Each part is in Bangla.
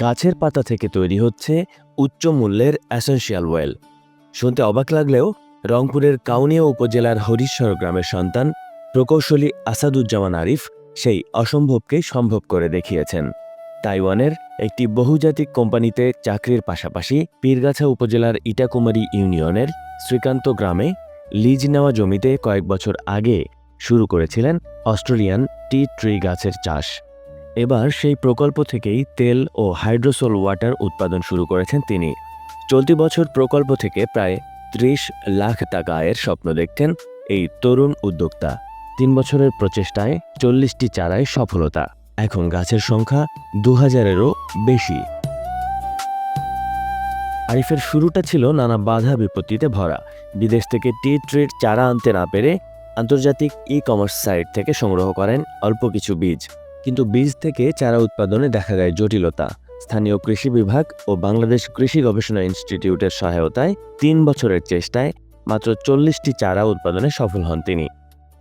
গাছের পাতা থেকে তৈরি হচ্ছে উচ্চ মূল্যের অ্যাসেনশিয়াল ওয়েল শুনতে অবাক লাগলেও রংপুরের কাউনিয়া উপজেলার হরিশ্বর গ্রামের সন্তান প্রকৌশলী আসাদুজ্জামান আরিফ সেই অসম্ভবকে সম্ভব করে দেখিয়েছেন। তাইওয়ানের একটি বহুজাতিক কোম্পানিতে চাকরির পাশাপাশি পীরগাছা উপজেলার ইটাকুমারী ইউনিয়নের শ্রীকান্ত গ্রামে লিজ নেওয়া জমিতে কয়েক বছর আগে শুরু করেছিলেন অস্ট্রেলিয়ান টি ট্রি গাছের চাষ। এবার সেই প্রকল্প থেকেই তেল ও হাইড্রোসোল ওয়াটার উৎপাদন শুরু করেছেন তিনি। চলতি বছর প্রকল্প থেকে প্রায় ত্রিশ লাখ টাকা আয়ের স্বপ্ন দেখতেন এই তরুণ উদ্যোক্তা। তিন বছরের প্রচেষ্টায় চল্লিশটি চারায় সফলতা। এখন গাছের সংখ্যা দু হাজারেরও বেশি। আরিফের শুরুটা ছিল নানা বাধা বিপত্তিতে ভরা। বিদেশ থেকে টি ট্রির চারা আনতে না পেরে আন্তর্জাতিক ই কমার্স সাইট থেকে সংগ্রহ করেন অল্প কিছু বীজ। কিন্তু বীজ থেকে চারা উৎপাদনে দেখা যায় জটিলতা। স্থানীয় কৃষি বিভাগ ও বাংলাদেশ কৃষি গবেষণা ইনস্টিটিউটের সহায়তায় তিন বছরের চেষ্টায় মাত্র চল্লিশটি চারা উৎপাদনে সফল হন তিনি।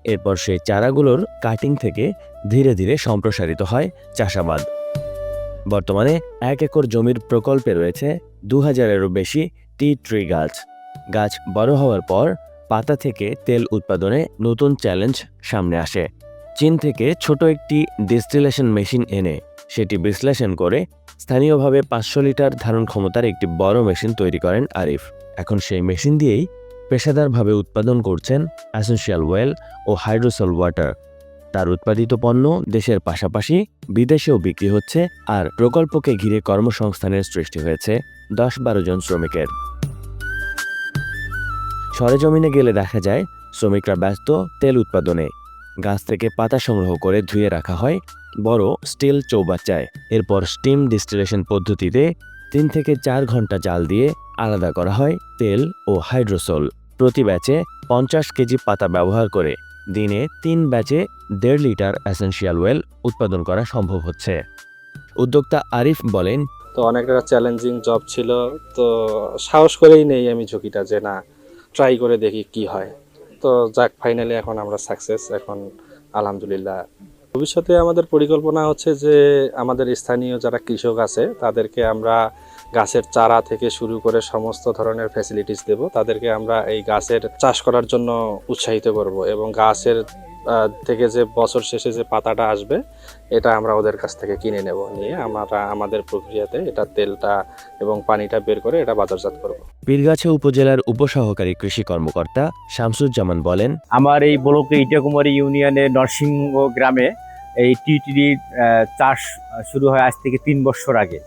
এরপর সেই চারাগুলোর কাটিং থেকে ধীরে ধীরে সম্প্রসারিত হয় চাষাবাদ। বর্তমানে এক একর জমির প্রকল্পে রয়েছে দু হাজারেরও বেশি টি ট্রি গাছ। গাছ বড় হওয়ার পর পাতা থেকে তেল উৎপাদনে নতুন চ্যালেঞ্জ সামনে আসে। চীন থেকে ছোট একটি ডিস্টিলেশন মেশিন এনে সেটি বিশ্লেষণ করে স্থানীয়ভাবে পাঁচশো লিটার ধারণ ক্ষমতার একটি বড় মেশিন তৈরি করেন আরিফ। এখন সেই মেশিন দিয়েই পেশাদারভাবে উৎপাদন করছেন অ্যাসেনশিয়াল ওয়েল ও হাইড্রোসল ওয়াটার। তার উৎপাদিত পণ্য দেশের পাশাপাশি বিদেশেও বিক্রি হচ্ছে আর প্রকল্পকে ঘিরে কর্মসংস্থানের সৃষ্টি হয়েছে দশ বারো জন শ্রমিকের। সরেজমিনে গেলে দেখা যায়, শ্রমিকরা ব্যস্ত তেল উৎপাদনে। গাছ থেকে পাতা সংগ্রহ করে ধুয়ে রাখা হয়, বড় স্টিল চৌবাচ্চায়। এরপর স্টিম ডিস্টিলেশন পদ্ধতিতে তিন থেকে চার ঘণ্টা জাল দিয়ে আলাদা করা হয় তেল ও হাইড্রোসোল। প্রতি ব্যাচে পঞ্চাশ কেজি পাতা ব্যবহার করে দিনে তিন ব্যাচে দেড় লিটার অ্যাসেনশিয়াল ওয়েল উৎপাদন করা সম্ভব হচ্ছে। উদ্যোক্তা আরিফ বলেন, তো অনেকটা চ্যালেঞ্জিং জব ছিল, তো সাহস করেই নেই আমি ঝুঁকিটা যে না ট্রাই করে দেখি কি হয়। তো যাক ফাইনালি এখন আমরা সাকসেস এখন আলহামদুলিল্লাহ। ভবিষ্যতে আমাদের পরিকল্পনা হচ্ছে যে আমাদের স্থানীয় যারা কৃষক আছে, তাদেরকে আমরা গাছের চারা থেকে শুরু করে সমস্ত ধরনের ফ্যাসিলিটিস দেব। তাদেরকে আমরা এই গাছের চাষ করার জন্য উৎসাহিত করব এবং গাছের থেকে যে বছর শেষে যে পাতাটা আসবে এটা আমরা ওদের কাছ থেকে কিনে নেব। নিয়ে আমরা আমাদের প্রক্রিয়াতে এটা তেলটা এবং পানিটা বের করে এটা বাজারজাত করব। পীরগাছা উপজেলার উপসহকারী কৃষি কর্মকর্তা শামসুজ্জামান বলেন আমার এই ব্লকে ইটাকুমারী ইউনিয়নের নরসিংহ গ্রামে এই টিটিডি চাষ শুরু হয় আজ থেকে তিন বছর আগে।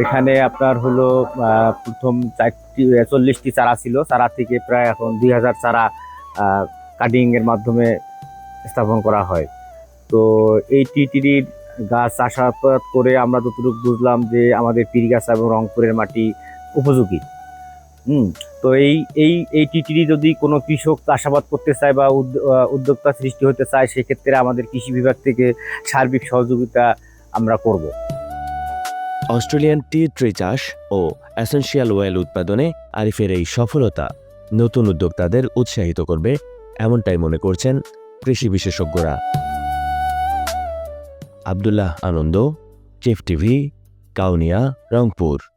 এখানে আপনার হলো প্রথম চারটি চল্লিশটি চারা ছিল। চারা থেকে প্রায় এখন দুই হাজার চারা কাটিংয়ের মাধ্যমে স্থাপন করা হয়। তো এই টিটিডির গাছ চাষাবাদ করে আমরা যতটুকু বুঝলাম যে আমাদের পীরগাছা এবং রংপুরের মাটি উপযোগী। হুম, তো এই এই এই টিটিডি যদি কোনো কৃষক চাষাবাদ করতে চায় বা উদ- উদ্যোক্তা সৃষ্টি হতে চায়, সেক্ষেত্রে আমাদের কৃষি বিভাগ থেকে সার্বিক সহযোগিতা আমরা করব। অস্ট্রেলিয়ান টি ট্রি চাষ ও অ্যাসেনশিয়াল ওয়েল উৎপাদনে আরিফের এই সফলতা নতুন উদ্যোক্তাদের উৎসাহিত করবে, এমনটাই মনে করছেন কৃষি বিশেষজ্ঞরা। আবদুল্লাহ আনন্দ চেফ টিভি কাউনিয়া রংপুর।